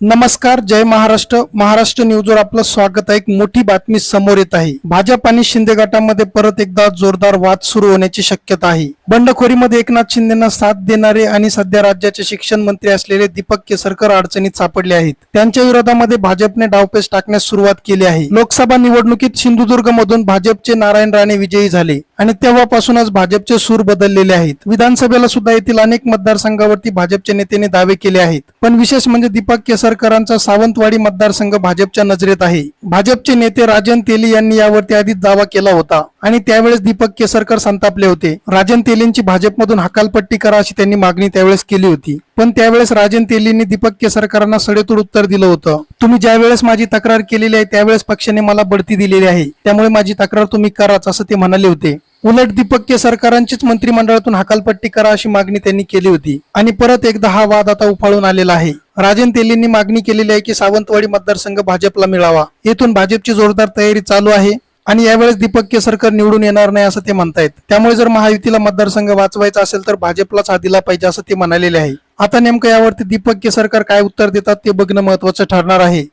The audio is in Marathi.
नमस्कार जय महाराष्ट्र. महाराष्ट्र न्यूजवर आपलं स्वागत आहे. एक मोठी बातमी समोर येत आहे. भाजप आणि शिंदे गटामध्ये परत एकदा जोरदार वाद सुरू होण्याची शक्यता आहे. बंडखोरीमध्ये एकनाथ शिंदेना साथ देणारे आणि सध्या राज्याचे शिक्षण मंत्री असलेले दीपक केसरकर अडचणीत सापडले आहेत. त्यांच्या विरोधामध्ये भाजपने डावपेच टाकण्यास सुरुवात केली आहे. लोकसभा निवडणुकीत सिंधुदुर्ग मधून भाजपचे नारायण राणे विजयी झाले आणि तेव्हापासूनच भाजपचे सूर बदललेले आहेत. विधानसभेला सुद्धा येथील अनेक मतदारसंघावरती भाजपच्या नेत्याने दावे केले आहेत. पण विशेष म्हणजे दीपक सरकारांचा सावंतवाडी मतदारसंघ भाजपच्या नजरेत आहे. भाजपचे नेते राजन तेली यांनी यावरती आधीच दावा केला होता आणि त्यावेळेस दीपक केसरकर संतापले होते. राजन तेलींची भाजपमधून हकालपट्टी करा अशी त्यांनी मागणी त्यावेळेस केली होती. पण त्यावेळेस राजन तेलींनी दीपक केसरकरांना सडेतोड उत्तर दिलं होतं. तुम्ही ज्यावेळेस माझी तक्रार केलेली आहे त्यावेळेस पक्षाने मला बढती दिलेली आहे. त्यामुळे माझी तक्रार तुम्ही कराच असं ते म्हणाले होते. उलट दीपक केसरकरांचीच मंत्रिमंडळातून हकालपट्टी करा अशी मागणी त्यांनी केली होती. आणि परत एकदा हा वाद आता उफाळून आलेला आहे. राजन तेलींनी मागणी केलेली आहे की सावंतवाडी मतदारसंघ भाजपला मिळावा. येथून भाजपची जोरदार तयारी चालू आहे आणि यावेळेस दीपक केसरकर निवडून येणार नाही असं ते म्हणतायत. त्यामुळे जर महायुतीला मतदारसंघ वाचवायचा असेल तर भाजपलाच हा दिला पाहिजे असं ते म्हणालेले आहे. आता नेमकं यावरती दीपक केसरकर काय उत्तर देतात ते बघणं महत्वाचं ठरणार आहे.